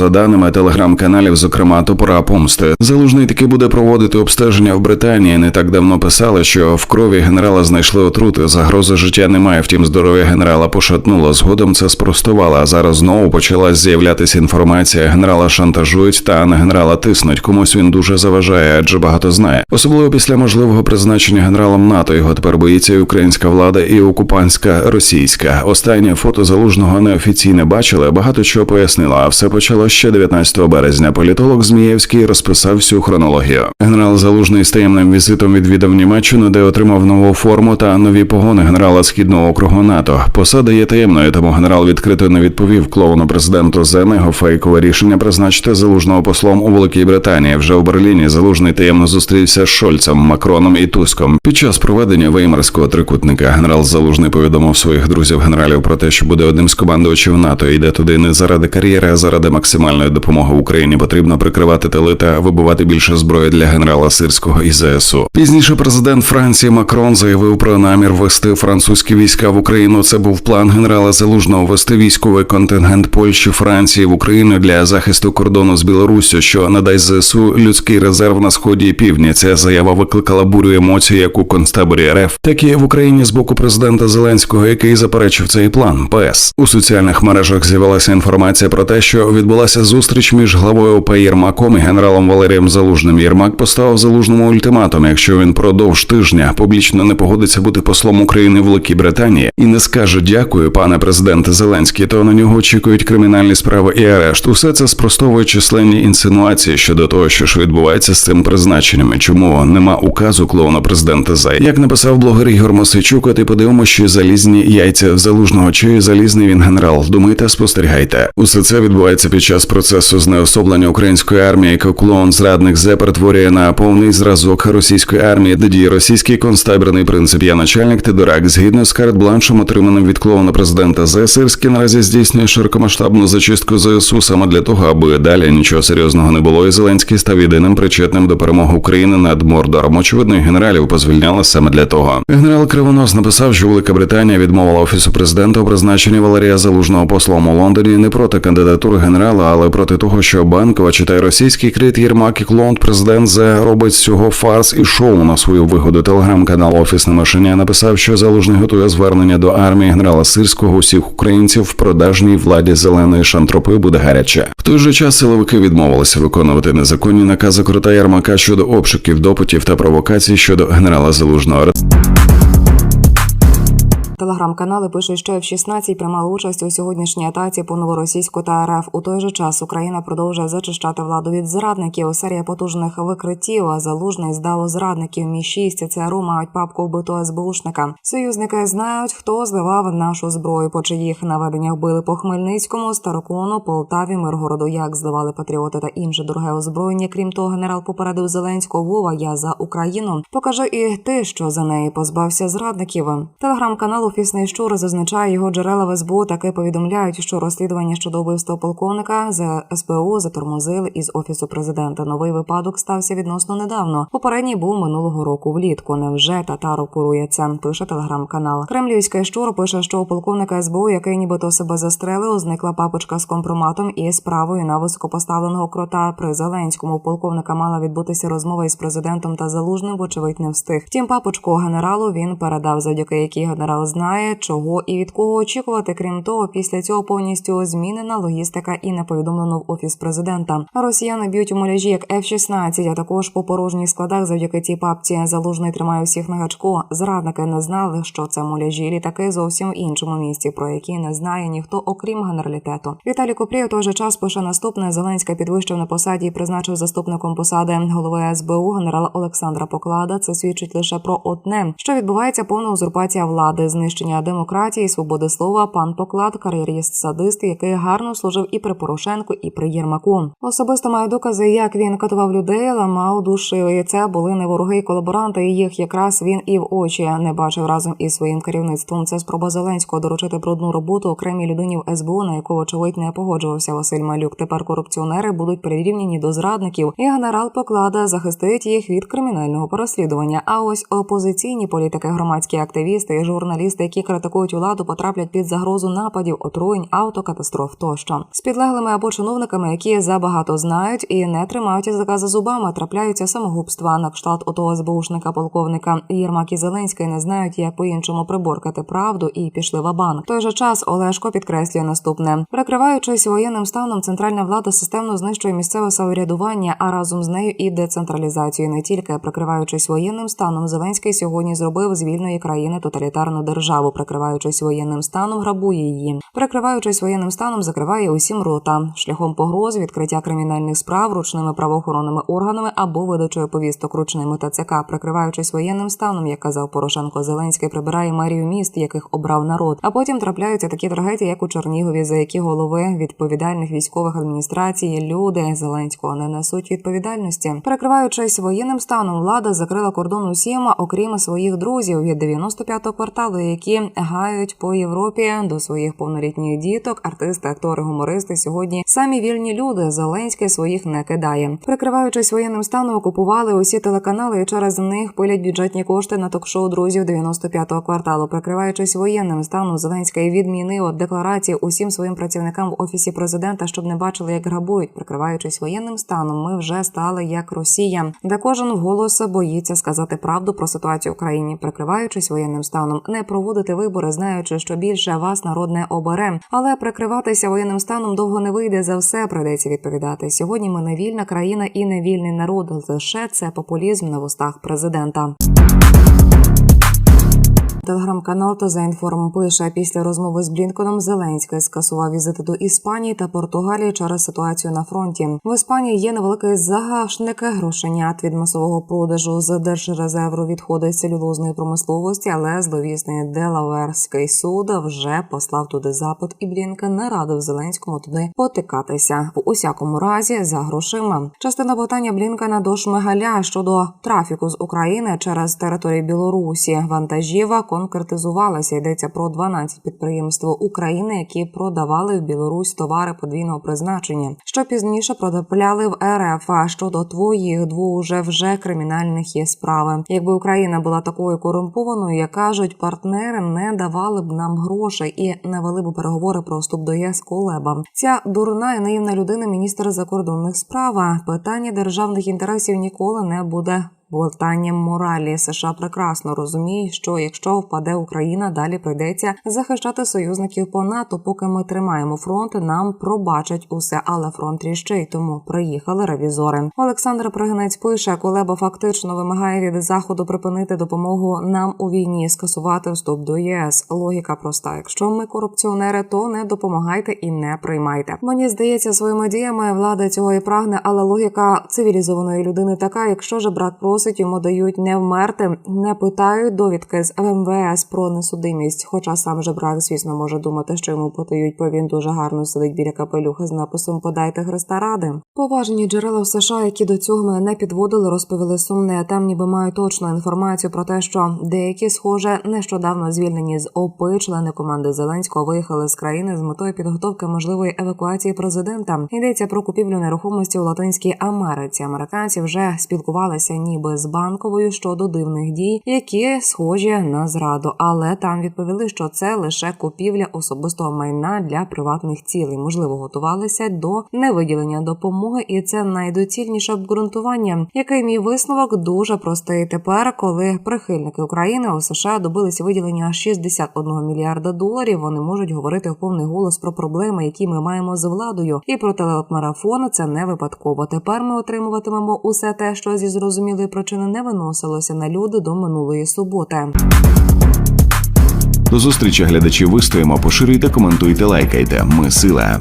за даними телеграм-каналів, зокрема топора помсти. Залужний таки буде проводити обстеження в Британії. Не так давно писали, що в крові генерала знайшли отрути. Загрози життя немає. Втім, здоров'я генерала пошатнуло. Згодом це спростували. А зараз знову почала з'являтися інформація. Генерала шантажують та на генерала тиснуть. Комусь він дуже заважає, адже багато знає. Особливо після можливого призначення генералом НАТО. Його тепер боїться і українська влада, і окупантська російська. Останнє фото залужного неофіційне бачили. Багато чого пояснила. А все почало ще 19 березня. Політолог Змієвський розписав всю хронологію. Генерал Залужний з таємним візитом відвідав Німеччину, де отримав нову форму та нові погони генерала східного округу НАТО. Посада є таємною, тому генерал відкрито не відповів клоуну президенту Зе його фейкове рішення призначити залужного послом у Великій Британії. Вже в Берліні залужний таємно зустрівся з Шольцем, Макроном і Туском. Під час проведення веймарського трикутника генерал Залужний повідомив своїх друзів генералів про те, що буде одним з командувачів НАТО. Йде туди не заради кар'єри, а заради максимальної допомоги Україні. Потрібно прикривати тили та вибивати більше зброї для генерала Сирського і ЗСУ. Пізніше президент Франції Макрон заявив про намір ввести французькі війська в Україну. Це був план генерала Залужного ввести військовий контингент Польщі Франції в Україну для захисту кордону з Білоруссю, що надасть ЗСУ людський резерв на сході і півдні. Ця заява викликала бурю емоцій як у концтаборі РФ, так і в Україні з боку президента Зеленського, який заперечив цей план. ПС у соціальних мережах з'явилася інформація про те, що відбулася зустріч між главою ОП Єрмаком і генералом Валерієм Залужним. Єрмак поставив залужному ультиматум, якщо він продовж тижня публічно не погодиться бути послом України в Великій Британії і не скаже дякую, пане президенте Зеленський, то на нього очікують кримінальні справи і арешт. Усе це спростовує численні інсинуації щодо того, що ж відбувається з цим призначеннями. Чому нема указу клоуна президента Зай? Як написав блогер Ігор Мосичук, ти подивимо, що залізні яйця залужного чи залізний він генерал. Думайте, спостерігайте. Усе це відбувається під час процесу знеособлення української армії, яку клоун зрадник Зе перетворює на повний зразок російської армії, де діє російський концтабірний принцип. Я начальник ти дурак. Згідно з карт-бланшем, отриманим від клоуна президента Зе, Сирський наразі здійснює широкомасштабну зачистку ЗСУ саме для того, аби далі нічого серйозного не було, і Зеленський став єдиним причетним до перемоги України над Мордором. Очевидно, генералів позвільняли саме для того. Генерал Кривонос написав, що Велика Британія відмовила офісу президента у призначенні Валерія Залужного послом у Лондоні не проти кандидатури генерала, але проти того, що банкова читає російський крит Єрмак і клоун президент Зе робить з цього фарс і шоу на свою вигоду. Телеграм-канал Офісне машиня написав, що залужний готує звернення до армії генерала Сирського усіх українців в продажній владі зеленої шантропи буде гаряче. В той же час силовики відмовилися виконувати незаконні накази крота Ярмака щодо обшуків, допитів та провокацій щодо генерала Залужного. Телеграм-канали пишуть, що F-16 приймали участь у сьогоднішній атаці по новоросійську та РФ. У той же час Україна продовжує зачищати владу від зрадників. Серія потужних викриттів. А залужний здав зрадників. Мі 6 ЦРУ мають папку вбитого СБУшника. Союзники знають, хто зливав нашу зброю, по чиїх наведеннях били по Хмельницькому, Старокону, Полтаві, Миргороду. Як зливали патріоти та інше дороге озброєння. Крім того, генерал попередив Зеленського Вова. Я за Україну. Покажи і ти, що за неї позбався зрадників. Телеграм-канал Офісний щур зазначає його джерела в СБУ. Таки повідомляють, що розслідування щодо вбивства полковника з СПУ затормозили із офісу президента. Новий випадок стався відносно недавно. Попередній був минулого року влітку. Невже татаро курує це? Пише телеграм-канал. Кремлівський щур пише, що у полковника СБУ, який нібито себе застрелив, зникла папочка з компроматом і справою на високопоставленого крота при Зеленському. У полковника мала відбутися розмова із президентом та залужним, вочевидь не встиг. Втім, папочку генералу він передав, завдяки якій генерал знає, чого і від кого очікувати. Крім того, після цього повністю змінена логістика і не повідомлено в офіс президента. Росіяни б'ють у муляжі як F-16, а також по порожніх складах завдяки цій папці залужний тримає всіх на гачку. Зрадники не знали, що це муляжі літаки зовсім в іншому місці, про які не знає ніхто, окрім генералітету. Віталій Купрій у той же час пише наступне: Зеленська підвищив на посаді і призначив заступником посади голови СБУ генерала Олександра Поклада. Це свідчить лише про одне, що відбувається повна узурпація влади, знищення демократії, свободи слова. Пан Поклад, кар'єріст садист, який гарно служив і при Порошенку, і при Єрмаку. Особисто маю докази, як він катував людей, ламав душі. І це були не вороги і колаборанти. і Їх якраз він і в очі не бачив разом із своїм керівництвом. Це спроба Зеленського доручити брудну роботу окремій людині в СБУ, на яку очевидь не погоджувався Василь Малюк. Тепер корупціонери будуть прирівняні до зрадників, і генерал Поклада захистить їх від кримінального переслідування. А ось опозиційні політики, громадські активісти і журналісти журналісти, які критикують владу, потраплять під загрозу нападів, отруєнь, автокатастроф тощо. З підлеглими або чиновниками, які забагато знають і не тримають язика за зубами, трапляються самогубства. На кшталт отого СБУшника полковника Єрмак і Зеленський не знають, як по-іншому приборкати правду і пішли в банк В той же час Олешко підкреслює наступне: прикриваючись воєнним станом, центральна влада системно знищує місцеве самоврядування, а разом з нею і децентралізацію. Не тільки прикриваючись воєнним станом, Зеленський сьогодні зробив з вільної країни тоталітарну державу, прикриваючись воєнним станом, грабує її. Прикриваючись воєнним станом, закриває усім рота шляхом погроз, відкриття кримінальних справ ручними правоохоронними органами або видачою повісток ручними ТЦК, прикриваючись воєнним станом, як казав Порошенко, Зеленський прибирає мерію міст, яких обрав народ. А потім трапляються такі трагедії, як у Чернігові, за які голови відповідальних військових адміністрацій, люди Зеленського не несуть відповідальності. Прикриваючись воєнним станом, влада закрила кордон усім, окрім своїх друзів від 95-го кварталу, які гають по Європі до своїх повнолітніх діток. Артисти, актори, гумористи сьогодні самі вільні люди. Зеленський своїх не кидає. Прикриваючись воєнним станом, окупували усі телеканали і через них пилять бюджетні кошти на ток-шоу друзів 95-го кварталу. Прикриваючись воєнним станом, Зеленський відмінив декларації усім своїм працівникам в офісі президента, щоб не бачили, як грабують. Прикриваючись воєнним станом, ми вже стали як Росія, де кожен вголос боїться сказати правду про ситуацію в країні. Прикриваючись воєнним станом, не проводити вибори, знаючи, що більше вас народ не обере. Але прикриватися воєнним станом довго не вийде. За все прийдеться відповідати. Сьогодні ми не вільна країна і не вільний народ. Лише це популізм на вустах президента. Телеграм-канал «Тозаінформ» пише після розмови з Блінконом Зеленський скасував візити до Іспанії та Португалії через ситуацію на фронті. В Іспанії є невеликий загашник грошенят від масового продажу з держрезерву відходить целюлозної промисловості, але зловісний Делаверський суд вже послав туди запит, і Блінкен не радив Зеленському туди потикатися в усякому разі за грошима. Частина питання Блінкена до Шмигаля щодо трафіку з України через територію Білорусі вантажіва конкретизувалася. Йдеться про 12 підприємств України, які продавали в Білорусь товари подвійного призначення, що пізніше продопляли в РФ. А щодо твоїх двох уже вже кримінальних є справи. Якби Україна була такою корумпованою, як кажуть, партнери не давали б нам грошей і не вели б переговори про вступ до ЄС Колеба. Ця дурна і наївна людина, міністр закордонних справ. Питання державних інтересів ніколи не буде болтанням моралі. США прекрасно розуміє, що якщо впаде Україна, далі прийдеться захищати союзників по НАТО. Поки ми тримаємо фронт, нам пробачать усе, але фронт тріщить, тому приїхали ревізори. Олександр Пригинець пише, Колеба фактично вимагає від заходу припинити допомогу нам у війні, скасувати вступ до ЄС. Логіка проста: якщо ми корупціонери, то не допомагайте і не приймайте. Мені здається, своїми діями влада цього і прагне, але логіка цивілізованої людини така: якщо же брат просить, йому дають не вмерти, не питають довідки з МВС про несудимість. Хоча сам же брак, звісно, може думати, що йому подають, бо він дуже гарно сидить біля капелюха з написом Подайте Христа ради. Поважні джерела в США, які до цього мене не підводили, розповіли сумне. Там ніби мають точну інформацію про те, що деякі, схоже, нещодавно звільнені з ОП члени команди Зеленського виїхали з країни з метою підготовки можливої евакуації президента. Йдеться про купівлю нерухомості у Латинській Америці. Американці вже спілкувалися ніби з банковою щодо дивних дій, які схожі на зраду, але там відповіли, що це лише купівля особистого майна для приватних цілей. Можливо, готувалися до невиділення допомоги, і це найдоцільніше обґрунтування. Який мій висновок дуже простий. Тепер, коли прихильники України у США добилися виділення 61 мільярда доларів, вони можуть говорити в повний голос про проблеми, які ми маємо з владою, і про телемарафон це не випадково. Тепер ми отримуватимемо усе те, що зі зрозумілої причини не виносилося на люди до минулої суботи. До зустрічі глядачі вистоїмо, поширюйте, коментуйте, лайкайте. Ми сила.